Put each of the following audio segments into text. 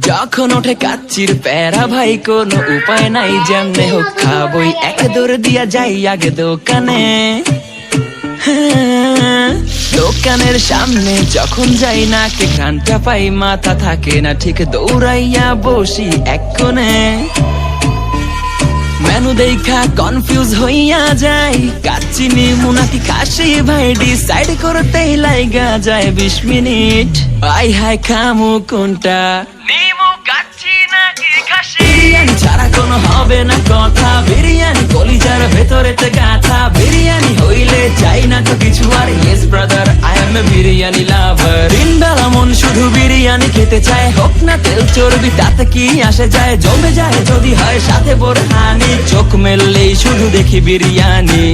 যখন ওঠে কাচ্চির প্যারা ভাই, কোনো উপায় নাই যেমনে হোক খাবই। এক দৌড় দিয়া যাই আগে দোকানে। দোকানের সামনে যখন যাই না কে ঘানটা পাই, মাথা থাকে না ঠিক, দৌড়াইয়া বসি এক কোণে। মেনু দেখা কনফিউজ হইয়া যাই কাচ্চিনি মুনাকি খাসি ভাই ডিসাইড করতেই লাইগা যায় বিশ মিনিট। আই হাই খামু কোনটা? বিরিয়ানি ছাড়া কোনো হবে না কথা। বিরিয়ানি কলিজার ভেতরেতে গাথা। বিরিয়ানি হইলে চাই না তো কিছু আর। ইয়েস ব্রাদার খেতে চায়। হোক না তেল চর্বি, তাতে কি আসে যায়? জমে যায় যদি হয় সাথে বোরহানি। চোখ মেললেই শুধু দেখি বিরিয়ানি।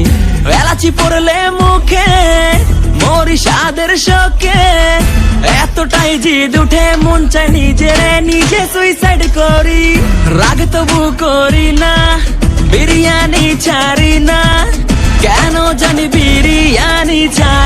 এলাচি পড়লে মুখে মরি স্বাদের শোকে। এতটাই জিদ উঠে, মন চাই নিজের, নিজে সুইসাইড করি। রাগ তবু করি না, বিরিয়ানি ছাড়ি না। কেন জানি বিরিয়ানি ছাড়া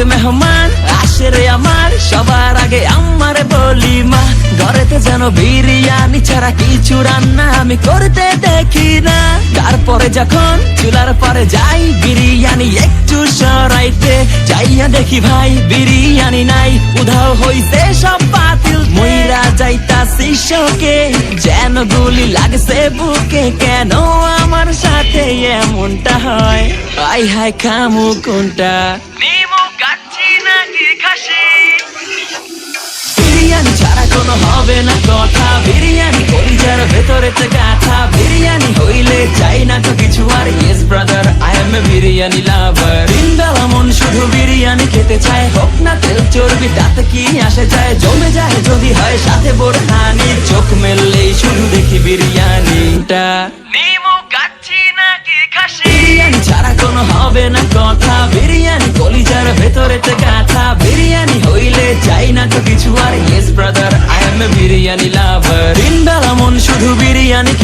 ঘরেতে মেহমান, আসে রে আমার। সবার আগে আমার বলি মা, ঘরেতে যেন বিরিয়ানি ছাড়া কিছু রান্না আমি করতে দেখি না। তারপরে যখন চুলার পরে যাই, বিরিয়ানি একটু সরাইতে, যাইয়া দেখি ভাই বিরিয়ানি নাই, উধাও হইছে সব বাতিল মইরা যাইতাছি শোকে, যেন গুলি লাগছে বুকে, কেন আমার সাথে এমনটা হয়? আই হাই খামু কোনটা? কোনো হবে না কথা। বিরিয়ানি কলিজার ভেতরেতে গাথা। বিরিয়ানি হইলে চাই না তো কিছু আর। Yes brother I am a biryani lover ইন্দালা মন শুধু বিরিয়ানি খেতে চায়। হোক না তেল চর্বি তাতে কি আসে যায়? জমে যায় যদি হয় সাথে বোরহানি। চোখ মেললেই শুধু দেখি বিরিয়ানিটা। বিরিয়ানি ছাড়া কোনো হবে না কথা। বিরিয়ানি কলিজার ভেতরেতে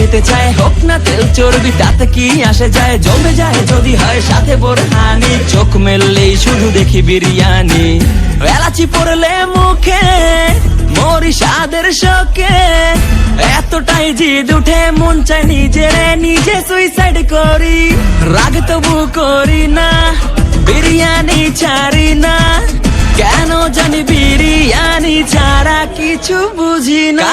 খেতে চায়, হোক না তেল চর্বি, তাতে কি আসে যায়? জমে যায় যদি হয় সাথে বোরহানি, চোখ মেললেই শুধু দেখি বিরিয়ানি। এলাচি পড়লে মুখে মরি স্বাদের শোকে। এতটাই জিদ উঠে, মন চাই নিজের নিজে সুইসাইড করি। রাগ তবু করি না, বিরিয়ানি ছাড়ি না। কেন জানি বিরিয়ানি ছাড়া কিছু বুঝি না।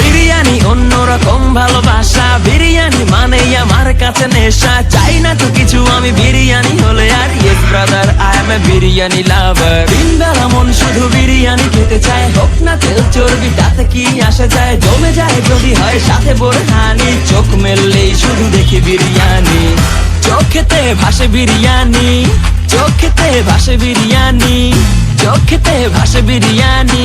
বিরিয়ানি অন্যরকম ভালোবাসা। বিরিয়ানি মানেই আমার কাছে নেশা। চাই না তো কিছু, আমি বিরিয়ানি হলে আর yes brother I am a biryani lover বিন্দালা মন শুধু বিরিয়ানি খেতে চায়। হোক না তেল চর্বি, তাতে কি আসে যায়? জমে যায় যদি হয় সাথে বোরহানি। চোখ মেললেই শুধু দেখি বিরিয়ানি। চোখেতে ভাসে বিরিয়ানি। চোখেতে ভাসে বিরিয়ানি। চোখেতে ভাসে বিরিয়ানি।